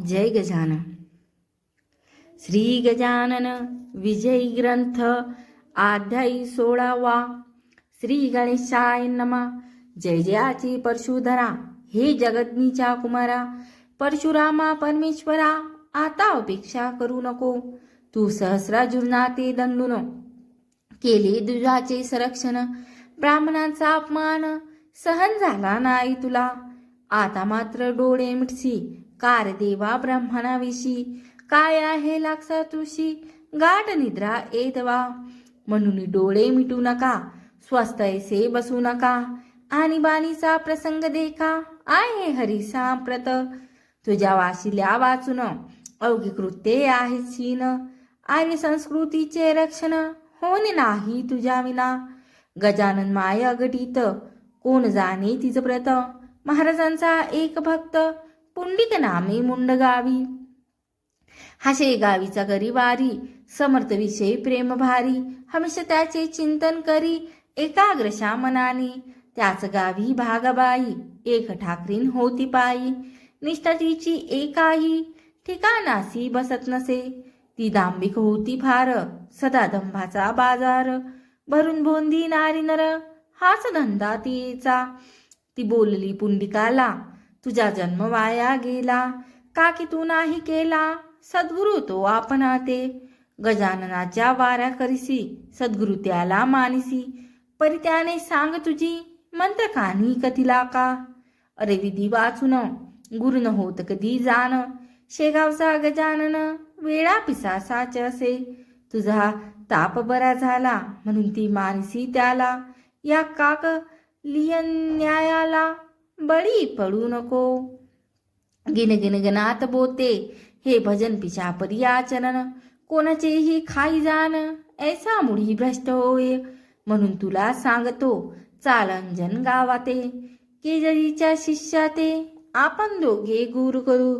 जय गजानन। श्री गजानन विजयी ग्रंथ अध्यायी सोळावा। श्री गणेशाय नमा। जय जयाची परशुधरा। हे जगज्ञीच्या कुमारा। परशुरामा परमेश्वरा आता अपेक्षा करू नको। तू सहस्राजुर्ना ते दंडून। केले दुजाचे संरक्षण। ब्राह्मणांचा अपमान। सहन झाला नाही तुला। आता मात्र डोळे मिटसी। कार देवा ब्रह्मणाविषयी काय आहे लागसा तुशी? गाठ निद्रा येतवा म्हणून डोळे मिटू नका. स्वस्त ऐसे बसू नका. आणि बाणीचा प्रसंग देखा. आहे हरिसा प्रत तुझ्या वाशिल्या वाचून अवघी कृत्ये आहेत सीन आणि संस्कृतीचे रक्षण होणे नाही तुझ्या विना. गजानन माय अगटीत कोण जाणे तिचं प्रत? महाराजांचा एक भक्त. पुंडिक नामे मुंडगावी हाशे गावीचा गरीवारी समर्थ विषयी प्रेम भारी हमेशा त्याचे चिंतन करी एकाग्रशा मनाने त्याच गावी भागबाई एक ठाकरीन होती पायी. निष्ठा तिची एकाही ठिकाणासी बसत नसे. ती दांबिक होती फार सदा दंभाचा बाजार. भरून भोंदी नारी नर हाच धंदा तिचा. ती बोलली पुंडिकाला तुझा जन्म वाया गेला. का की तू नाही केला? सद्गुरु तो आपण आते. गजाननाच्या वाऱ्या करीसी सद्गुरु त्याला मानिसी. परी त्याने सांग तुझी मंत्र कानी कथिला का? अरे विधी वाचून गुरु न होत कधी जाण. शेगावचा गजानन वेळा पिसासाच असे. तुझा ताप बरा झाला म्हणून ती मानसी त्याला. या काक लियन न्यायाला बळी पडू नको। गिन गिन गनात बोते हे भजन पिशा परियाचरण कोणाचेही खाई जाण ऐसा मुढी भ्रष्ट होय। म्हणून तुला सांगतो चाल अंजन गावाते केजरीच्या शिष्या ते आपण दोघे गुरु करू।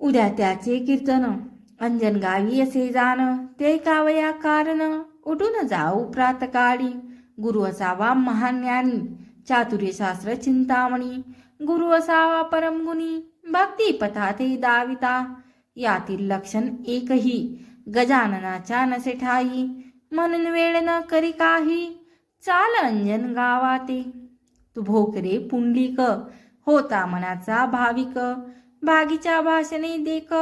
उद्या त्याचे कीर्तन अंजन गावी असे जाण ते कावया कारण उठून जाऊ प्रातकाळी। गुरु असावा महान ज्ञानी चातुर्य शास्त्र चिंतामणी गुरु असावा परमगुणी भक्ती पथाते दाविता। यातील लक्षण एकही गजाननाच्या नसे ठाई म्हणून वेळ न करी काही चाल अंजन गावाते। तू भोकरे पुंडलिक होता मनाचा भाविक भागीच्या भाषणे देख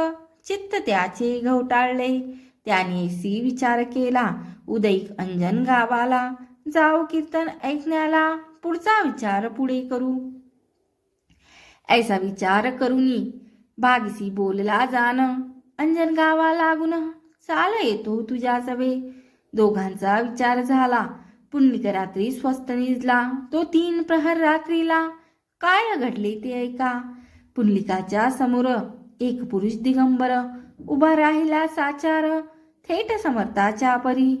चित्त त्याचे घोटाळले। त्याने सी विचार केला उदयिक अंजन गावाला जाऊ कीर्तन ऐकण्याला। पुढचा विचार पुढे करू. ऐसा विचार करूनी भागसी बोलला जाण अंजन गावा लागून चाल येतो तुझ्या सवे दोघांचा विचार झाला पुण्यक रात्री स्वस्त निजला तो तीन प्रहर रात्रीला काय घडले ते ऐका. पुंडलिकाच्या समोर एक पुरुष दिगंबर उभा राहिला साचार थेट समर्थाच्या परी.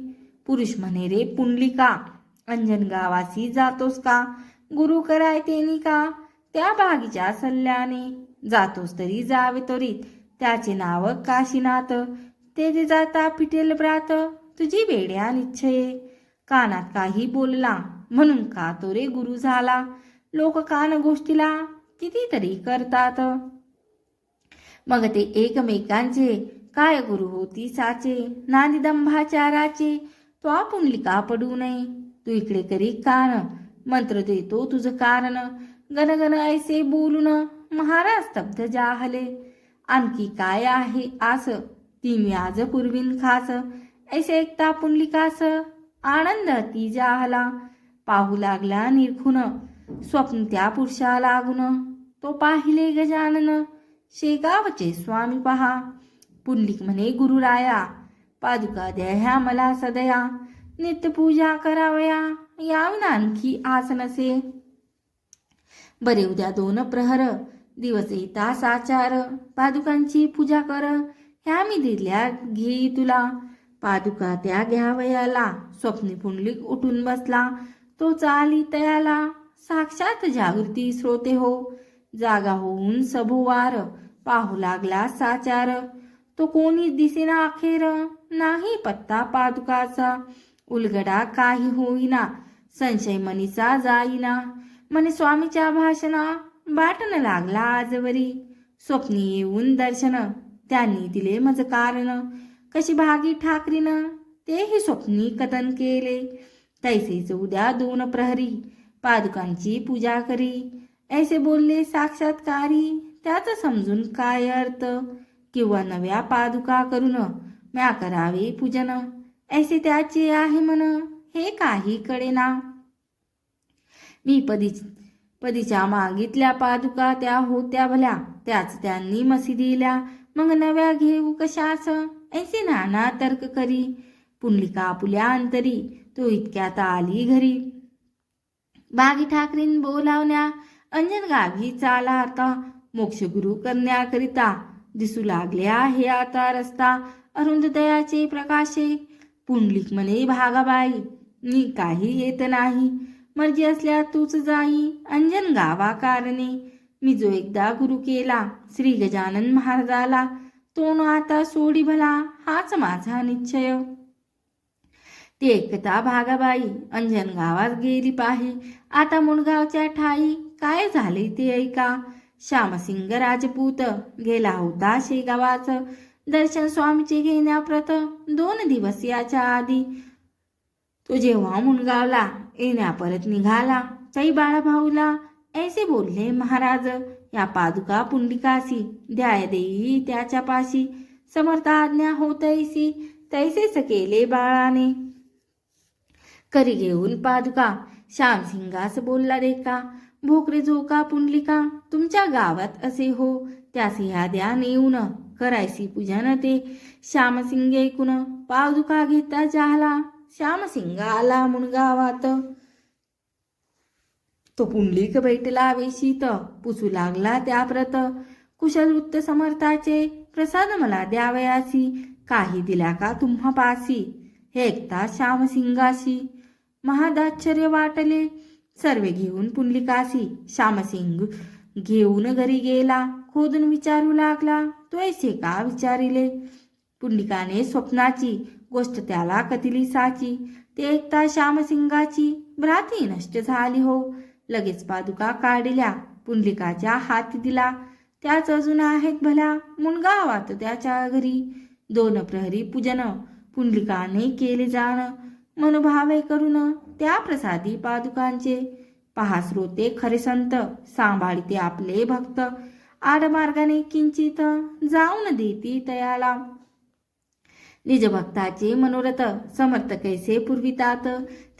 पुरुष म्हणे रे पुंडलिका अंजन गावासी जातोस का? गुरु कराय तेनी का? त्या बागीच्या सल्ल्याने जातोस तरी जावे त्वरित. त्याचे नाव काशीनाथ. ते जे जाता पिटेल ब्रात. तुझी वेड्या निश्चये कानात काही बोलला म्हणून का तो रे गुरु झाला? लोक कान गोष्टीला कितीतरी करतात. मग ते एकमेकांचे काय गुरु होती साचे? नांदी दंभाचाराचे. तो लिका पडू नये. तू इकडे करी कान. मंत्र देतो तुझं कारण. गणगण ऐसे बोलून महाराज स्तब्ध जाहले. आणखी काय आहे आस? ती मी आज पूर्वीन खास. ऐसे एकता पुंडलिकास आनंद ती जाहला. पाहू लागला निरखून. स्वप्न त्या पुरुषा लागून. तो पाहिले गजानन. शेगावचे स्वामी पहा. पुंडलिक म्हणे गुरुराया. पादुका द्या ह्या मला सदया. नित्य पूजा करावया. यावून आणखी आस नसे. बरे उद्या दोन प्रहर दिवस तास आचार. पादुकांची पूजा कर ह्या मी दिल्या घेई तुला. पादुका त्या घ्यावयाला स्वप्नी पुंडलिक उठून बसला. तो चाली तयाला साक्षात जागृती श्रोते हो. जागा होऊन सभोवार पाहू लागला साचार. तो कोणी दिसेना अखेर नाही पत्ता पादुकाचा. उलगडा काही होईना. संशय मनीचा जाईना. म्हणे स्वामीच्या भाषणा बाटन लागला आजवरी. स्वप्नी येऊन दर्शन. त्यांनी दिले मज कारण. कशी भागी ठाकरीनं? तेही स्वप्नी कथन केले. तैसेच उद्या दोन प्रहरी. पादुकांची पूजा करी. ऐसे बोलले साक्षात्कारी. त्याच समजून काय अर्थ? किंवा नव्या पादुका करून म्या करावे पूजन? ऐसे त्याचे आहे म्हण हे काही कळेना मी पदी पदीच्या मागितल्या पादुका त्या होत्या भल्या त्याच त्यांनी मसी दिल्या. मग नव्या घेऊ कशास ऐसे नाना तर्क करी. पुंडलिका पुल्या अंतरी तो इतक्यात आली घरी. बागी ठाकरीन बोलावण्या अंजन गावी चाला आता. मोक्षगुरु करण्याकरिता दिसू लागले आहे आता रस्ता. अरुंधदयाचे प्रकाशे पुंडलिक म्हणे भागाबाई मी काही येत नाही. मर्जी असल्या तूच जाई अंजन गावा कारणे. मी जो एकदा गुरु केला श्री गजानन महाराजाला. तो आता सोडी भला हाच माझा निश्चय. ते एकता भागाबाई अंजन गावात गेली पाही. आता मुणगावच्या ठाई काय झाले ते ऐका. श्यामसिंग राजपूत गेला होता शेगावाच. दर्शन स्वामीचे घेण्याप्रत दोन दिवस याच्या आधी. तो जेव्हा मुनगावला येण्या परत निघाला. तई बाळाभाऊला ऐसे बोलले महाराज या पादुका पुंडिकासी द्याय देई त्याच्या पाशी. समर्थ आज्ञा होतैसी तैसेच केले बाळाने. करी घेऊन पादुका श्यामसिंगास बोलला रेका भोकरे झोका पुंडलिका तुमच्या गावात असे हो त्यास ह्या द्या करायची पूजा न ते. श्यामसिंग ऐकून पावदुका घेता जाहला श्यामसिंग आला म्हणून गावात. तो पुंडलिक बैठला वेशीत पुसू लागला त्या प्रत. कुशल वृत्त समर्थाचे प्रसाद मला द्यावयासी. काही दिल्या का तुम्हा पासी? हे ऐकता श्यामसिंगाशी. महादाश्चर्य वाटले. सर्वे घेऊन पुंडलिकासी. श्यामसिंग घेऊन घरी गेला. खोदून विचारू लागला. तो ऐसे का विचारिले? पुंडलिकाने स्वप्नाची गोष्ट त्याला कथिली साची ते ऐकता श्यामसिंगाची भ्राती नष्ट झाली हो. लगेच पादुका काढल्या पुंडलिकाच्या हाती दिला. त्याच अजून आहेत भल्या मुनगावात त्याच्या घरी. दोन प्रहरी पूजन पुंडलिकाने केले जाण. मनोभावे करून त्या प्रसादी पादुकांचे. पहा श्रोते खरे संत सांभाळते आपले भक्त. आडमार्गाने किंचित जाऊन देती तयाला निज भक्ताचे मनोरथ समर्थ कैसे पुरवितात?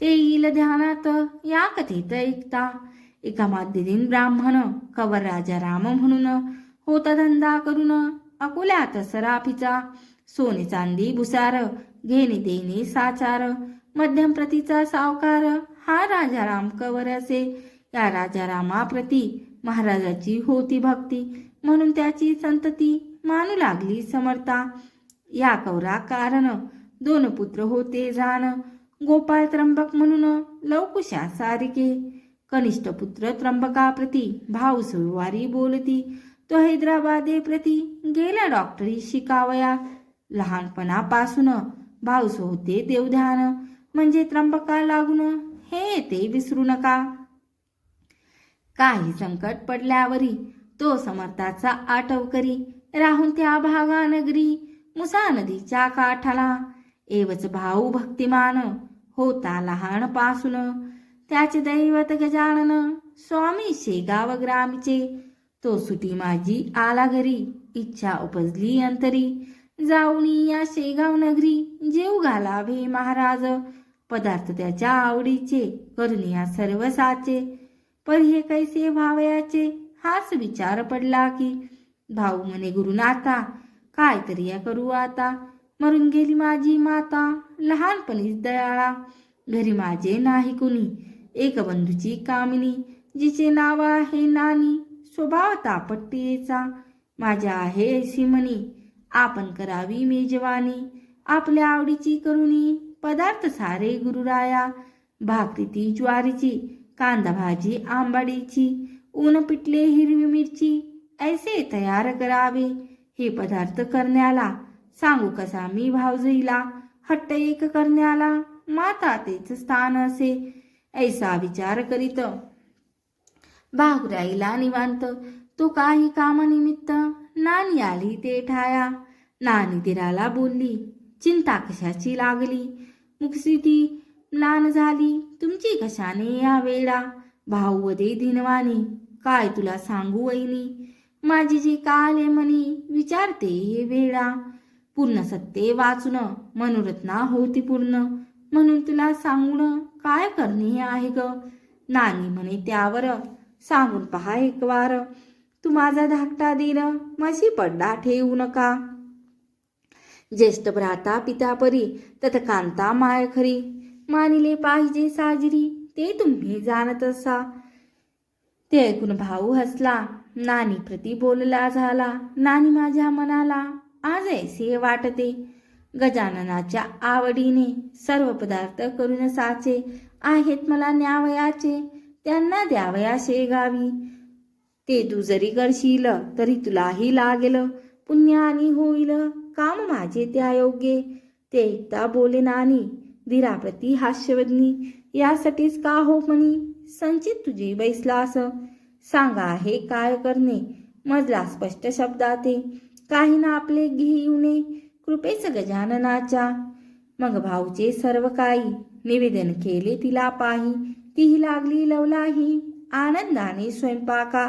ते येईल ध्यानात या कथेत ऐकता. एका माध्यदिन ब्राह्मण कवर राजा राम म्हणून होता धंदा करून अकोल्यात सराफीचा. सोने चांदी भुसार घेणे देणे साचार. मध्यम प्रतीचा सावकार हा राजाराम कवर असे. या राजारामाप्रती महाराजाची होती भक्ती. म्हणून त्याची संतती मानू लागली समर्था. या कौरा कारण दोन पुत्र होते जाण. गोपाळ त्र्यंबक म्हणून लवकुशा सारिके. कनिष्ठ पुत्र त्र्यंबकाप्रती भाऊ सुरवारी बोलती. तो हैदराबादे प्रती गेला डॉक्टरी शिकावया. लहानपणापासून भाऊस होते देवध्यान. म्हणजे त्र्यंबका लागून हे ते विसरू नका. काही संकट पडल्यावरी तो समर्थाचा आठव करी. राहून त्या भागा नगरी मुसा नदीच्या काठाला. एवच भाऊ भक्तिमान होता लहानपासून. त्याचे दैवत गजानन स्वामी शेगाव ग्रामचे. तो सुटी माझी आला घरी इच्छा उपजली अंतरी. जाऊनी या शेगाव नगरी जेव घालावे महाराज. पदार्थ त्याच्या आवडीचे करून या सर्व साचे. पर हे कैसे व्हावयाचे हाच विचार पडला की भाऊ म्हणे गुरुनाथा काय तरी या करू आता? मरून गेली माझी माता लहानपणीच दयाळा. घरी माझे नाही कुणी एक बंधूची कामिनी जिचे नाव आहे नानी स्वभाव तापट्टीचा. माझ्या आहे ऐशी म्हणी आपण करावी मेजवानी. आपल्या आवडीची करुणी पदार्थ सारे गुरुराया. भाकरी ती ज्वारीची कांदा भाजी आंबाडीची ऊन पिटले हिरवी मिरची ऐसे तयार करावे. हे पदार्थ करण्याला सांगू कसा मी भावजईला हट्ट एक करण्याला माता तेच स्थान असे. ऐसा विचार करीत बाहुराईला निवांत तो काही कामानिमित्त नानी आली ते ठाया. नानी दिराला बोलली चिंता कशाची लागली? मुखसिती लान झाली. तुमची कशाने या वेळा? भाऊ वदे दिनवानी काय तुला सांगू वहिनी? माझी जी काले म्हणी विचारते हे वेळा. पूर्ण सत्ते वाचून मनोरत्ना होती पूर्ण. म्हणून तुला सांगून काय करणे आहे ग? नानी म्हणे त्यावर सांगून पहा एक वार तू माझा धाकटा दिन मशी पड्डा ठेवू नका. ज्येष्ठ भ्राता पिता परी तथ कांता माय खरी. मानिले पाहिजे साजरी ते तुम्ही जाणत असा. ते ऐकून भाऊ हसला नानी प्रती बोलला झाला नानी माझ्या मनाला आज ऐसे वाटते. गजाननाच्या आवडीने सर्व पदार्थ करून साचे आहेत मला न्यावयाचे त्यांना द्यावयाशे गावी ते तू जरी करशील तरी तुलाही लागेल आणि होईल काम माझे त्या योग्य ते एकदा बोले नानी धीराप्रती हास्यवदनी यासाठीच का हो म्हणी? संचित तुझे असं सांगा हे काय करणे? मजला स्पष्ट शब्दाते काही ना आपले घेऊने कृपेच गजाननाच्या मग भाऊचे सर्व काही निवेदन केले तिला पाही. तीही लागली लवलाही आनंदाने स्वयंपाका.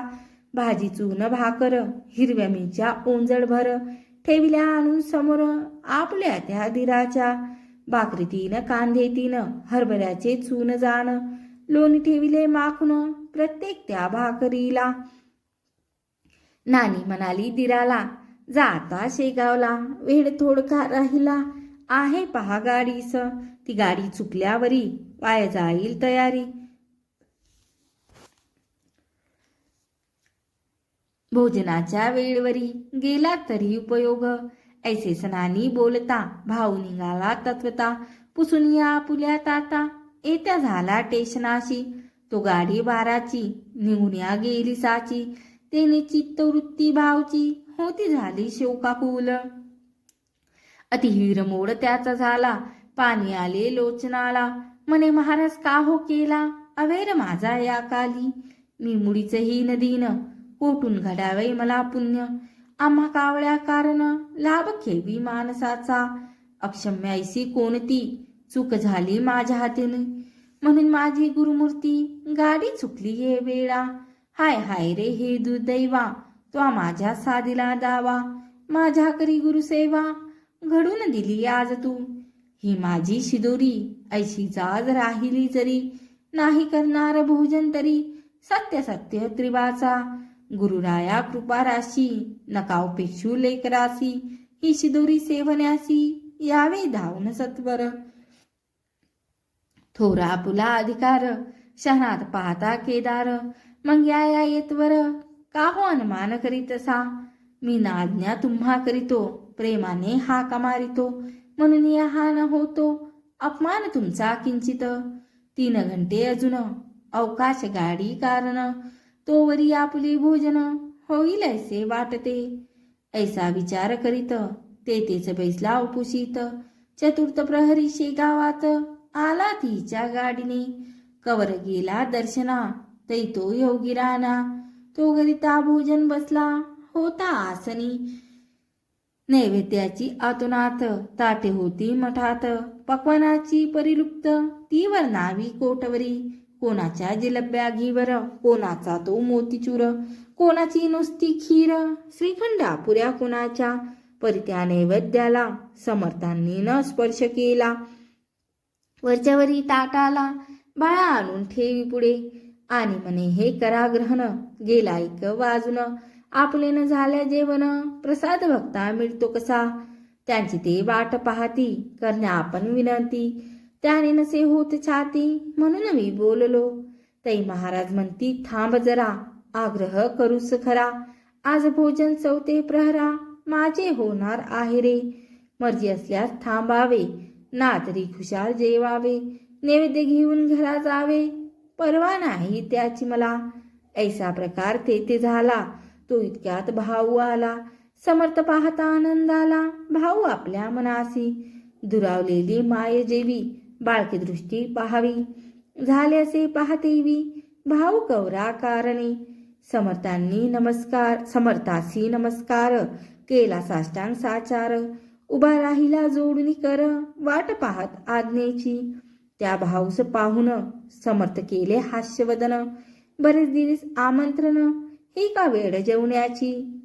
भाजी चून भाकर हिरव्या मिरच्या ओंजळ भर ठेविल्या आणून समोर आपल्या त्या दिराच्या. भाकरी तीन कांदे तीन हरभऱ्याचे चून जाण. लोणी ठेविले माखून प्रत्येक त्या भाकरीला. नानी म्हणाली दिराला जाता शेगावला वेळ थोडका राहिला. आहे पहा गाडीस. ती गाडी चुकल्यावरी वाया जाईल तयारी. भोजनाच्या वेळवरी गेला तरी उपयोग. ऐसे सणानी बोलता भाऊ निघाला तत्वता पुसून या पुल्या ताता येत्या झाला टेशनाशी तो गाडी बाराची निघून या गेली साची तेने चित्तवृत्ती भावची होती झाली शोकाकुल अति हिरमोड त्याचा झाला पाणी आले लोचनाला म्हणे महाराज का हो केला अवेर माझा या काली मी मुडीचही नदीन कोठून घडावे मला पुण्य आम्हा कावळ्या कारण लाभ खेवी माणसाचा. अक्षम्यायसी कोणती? चूक झाली माझ्या हातीने. म्हणून माझी गुरुमूर्ती गाडी चुकली ये वेळा. हाय हाय रे हे दुर्दैवा तो माझ्या साधीला दावा. माझ्या करी गुरुसेवा घडून दिली आज तू. ही माझी शिदोरी ऐशी जाज राहिली जरी. नाही करणार भोजन तरी सत्य सत्य त्रिवाचा. गुरुराया कृपा राशी नकाव उपेक्षू लेकरासी ही शिदोरी सेवन्यासी यावे धावून सत्वर. थोरा पुला अधिकार शहनात पाहता केदार मग या येतवर का हो अनुमान करीतसा मी नाज्ञा तुम्हा करीतो प्रेमाने हा कमारितो म्हणून या हा न होतो अपमान तुमचा किंचित. तीन घंटे अजून अवकाश गाडी कारण तोवरी आपली भोजन होईल ऐसे वाटते. ऐसा विचार करीत तेथेच बैसला उपुशीत चतुर्थ प्रहरी शेगावात आला तिच्या गाडीने. कवर गेला दर्शना तै तो योगी राना तो गरिता भोजन बसला होता आसनी. नैवेद्याची आतुनात ताटे होती मठात. पक्वानाची परिलुप्त तीवर नावी कोटवरी. कोणाच्या जिलब्या घीवर कोणाचा तो मोतीचूर कोणाची नुसती खीर श्रीखंडा पुऱ्या कोणाच्या? परित्या नैवेद्याला समर्थांनी न स्पर्श केला. वरच्यावरी ताटाला बाळा आणून ठेवी पुढे. आणि म्हणे हे करा ग्रहण गेला एक वाजून. आपले न झाल्या जेवण प्रसाद भक्ता मिळतो कसा? त्यांची ते वाट पाहती करण्या आपण विनंती. त्याने नसे होत छाती. म्हणून मी बोललो ताई महाराज म्हणती थांब जरा आग्रह करूस खरा. आज भोजन चौथे प्रहरा माझे होणार आहे रे. मर्जी असल्यास थांबावे ना तरी खुशाल जेवावे नैवेद्य घेऊन घरा जावे. परवा नाही त्याची मला. ऐसा प्रकार तेथे झाला. तो इतक्यात भाऊ आला. समर्थ पाहता आनंद आला. भाऊ आपल्या मनासी दुरावलेली माय जेवी. बाळकी दृष्टी पाहावी झाल्यासे पाहतेवी. भाऊ कौरा कारणे समर्थांनी नमस्कार समर्थासी नमस्कार. केला साष्टांग साचार. उभा राहिला जोडून कर. वाट पाहत आज्ञेची. त्या भाऊस पाहून समर्थ केले हास्यवदन. बरेच दिवस आमंत्रण. ही का वेळ जेवण्याची?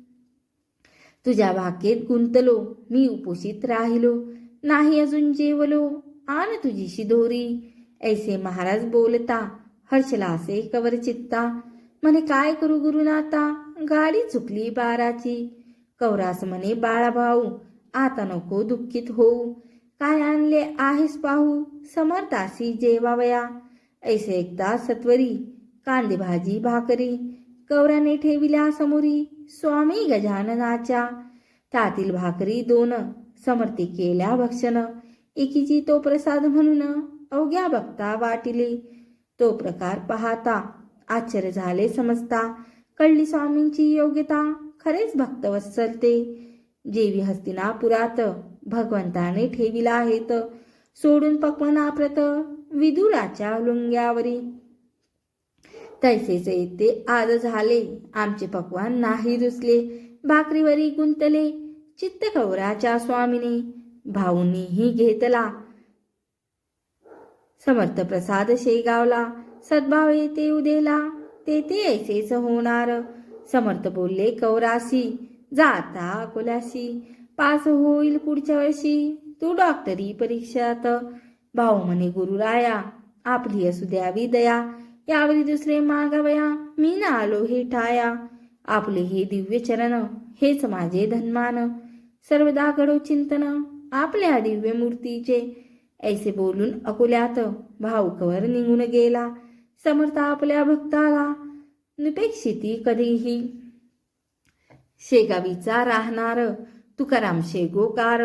तुझ्या भाकेत गुंतलो. मी उपोषित राहिलो. नाही अजून जेवलो. आण तुझी दोरी ऐसे महाराज बोलता हर्षला असे कवर चित्ता. म्हणे काय करू गुरुनाथा गाडी चुकली बाराची. कौरास म्हणे बाळाभाऊ आता नको दुःखित होऊ. काय आणले आहेस पाहू? समर्थासी जेवावया. ऐसे एकदा सत्वरी कांदे भाजी भाकरी कौराने ठेविल्या समोरी स्वामी गजाननाच्या. त्यातील भाकरी दोन समर्थी केल्या भक्षण. एकीची तो प्रसाद म्हणून अवघ्या बघता वाटिले. तो प्रकार पाहता आश्चर्य झाले समजता. कळली स्वामींची योग्यता खरेच भक्तवत्सल ते जेवी हस्तिनापुरात भगवंताने ठेविला आहेत. सोडून पक्वनाप्रत विदुराच्या लुंग्यावरी. तैसेच ते आज झाले. आमचे पक्वान नाही रुसले. भाकरीवरी गुंतले. चित्त कौराच्या स्वामीने. भाऊनीही घेतला. समर्थ प्रसाद शेगावला सद्भाव येते उदेला तेथे ऐसेच होणार. समर्थ बोलले कौरासी जाता अकोल्याशी पास होईल पुढच्या वर्षी तू डॉक्टरी परीक्षात. भाऊ म्हणे गुरुराया आपली असू द्यावी दया यावरी दुसरे मागावया मी ना आलो हे ठाया. आपले हे दिव्य चरण हेच माझे धन्मान. सर्वदा घडो चिंतन. आपल्या दिव्य मूर्तीचे ऐसे बोलून अकोल्यात भाऊकवर निघून गेला. समर्थ आपल्या भक्ताला निपेक्षिती कधीही. शेगावीचा राहणार तुकाराम शेगोकार.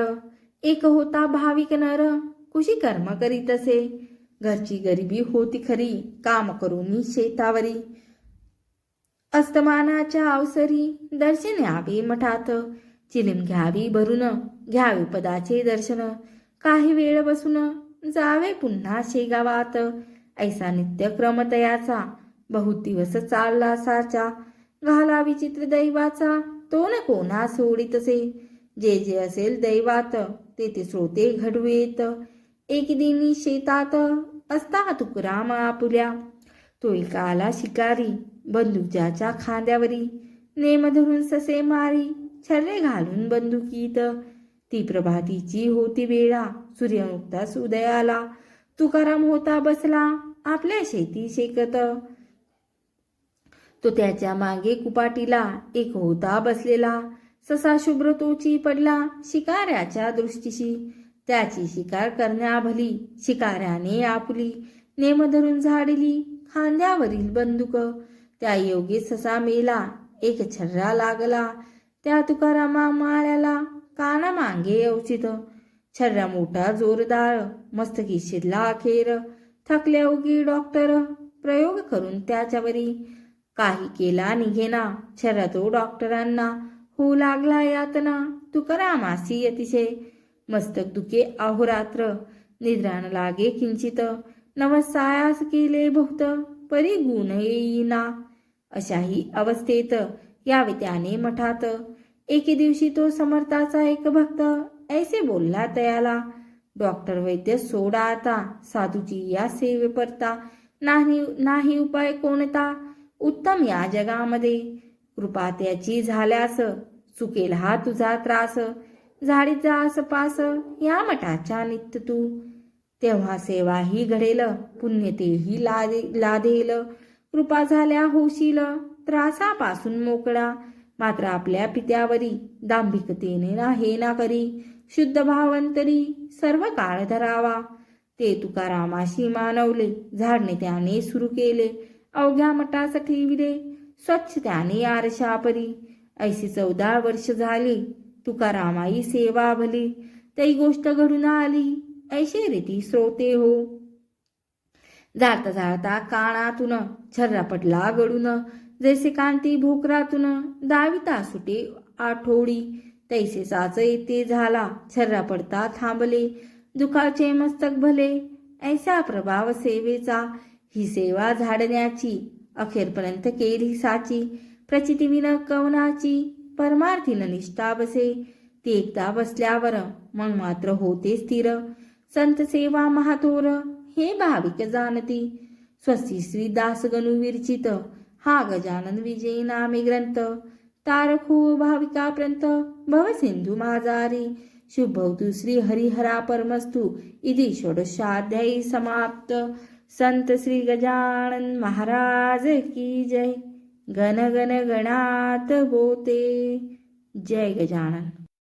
एक होता भाविक नर कुशी कर्म करीत असे. घरची गरिबी होती खरी काम करून शेतावरी. अस्तमानाच्या अवसरी दर्शन यावे मठात चिलीम घ्यावी भरून. घ्यावे पदाचे दर्शन. काही वेळ बसून जावे पुन्हा शेगावात. ऐसा नित्यक्रम तयाचा बहुत दिवस चालला साचा. घाला विचित्र दैवाचा तो न कोणा सोडितसे. जे जे असेल दैवात ते ते श्रोते घडवेत. एक दिनी शेतात असता तुकराम आपुल्या. तो एकाला शिकारी बंदुकाच्या खांद्यावरी. नेम धरून ससे मारी छर्रे घालून बंदुकीत. ती प्रभातीची होती वेळा. सूर्य नुकताच उदयाला तुकाराम होता बसला. आपल्या शेती शेकत. तो त्याच्यामागे कुपाटीला एक होता बसलेला. ससा शुभ्र तोची पडला शिकाऱ्याच्या दृष्टीशी. त्याची शिकार करण्याभली शिकाऱ्याने आपुली. नेम धरून झाडली खांद्यावरील बंदूक. त्या योगी ससा मेला एक छर्रा लागला. त्या तुकारामा माळ्याला काना मागे अवचित छर्रा मोठा जोरदार मस्तकी शिरला अखेर। थकल्या उगी डॉक्टर प्रयोग करून त्याच्यावरी काही केला निघेना छर्रा तो डॉक्टरांना होऊ लागला यातना तुकारामासी अतिशय। मस्तक दुखे अहोरात्र निद्रान लागे किंचित। नवसायास केले बहुत परी गुण येईना। अशाही अवस्थेत यावे त्याने मठात। एके दिवशी तो समर्थाचा एक भक्त ऐसे बोलला तयाला डॉक्टर वैद्य सोडा आता. साधूची या सेवे परता. नाही नाही उपाय कोणता? उत्तम या जगामध्ये. कृपा त्याची झाल्यास. चुकेल हा तुझा त्रास. झाडीत आसपास पास या मठाच्या नित्य तू. तेव्हा सेवाही घडेल पुण्य तेही लादे लादेल. कृपा झाल्या होशील. त्रासापासून मोकळा. मात्र आपल्या पित्यावरी दांभिकतेने ना हे ना करी. शुद्ध भावंतरी सर्व काळ धरावा. ते तुकारामाशी मानवले झाडणे त्याने सुरू केले. अवघ्या मठास ठेविले स्वच्छ त्याने आरशापरी ऐशी चौदा वर्ष झाली तुकारामाई सेवा भली. तई गोष्ट घडून आली ऐशे रीती श्रोते हो. जाता जाता कानातून छर्रा पडला गडून जैसे कांती भोकरातून दाविता सुटे आठोडी तैसे साच येते झाला छर्रा पडता थांबले दुखाचे मस्तक भले ऐसा प्रभाव सेवेचा ही सेवा झाडण्याची अखेरपर्यंत केली साची प्रचितीविन कवनाची परमार्थीन निष्ठा बसे ती एकदा बसल्यावर मग मात्र होते स्थिर संत सेवा महातोर हे भाविक जाणती स्वस्ती श्री विरचित हा गजानन विजयी नामे ग्रंथ तारखो भाविकापर्यंत भव सिंधू माझारी शुभवतु श्री हरिहरा परमस्तु इति षोडशाध्यायी समाप्त। संत श्री गजानन महाराज की जय। गण गण गणात बोते। जय गजानन।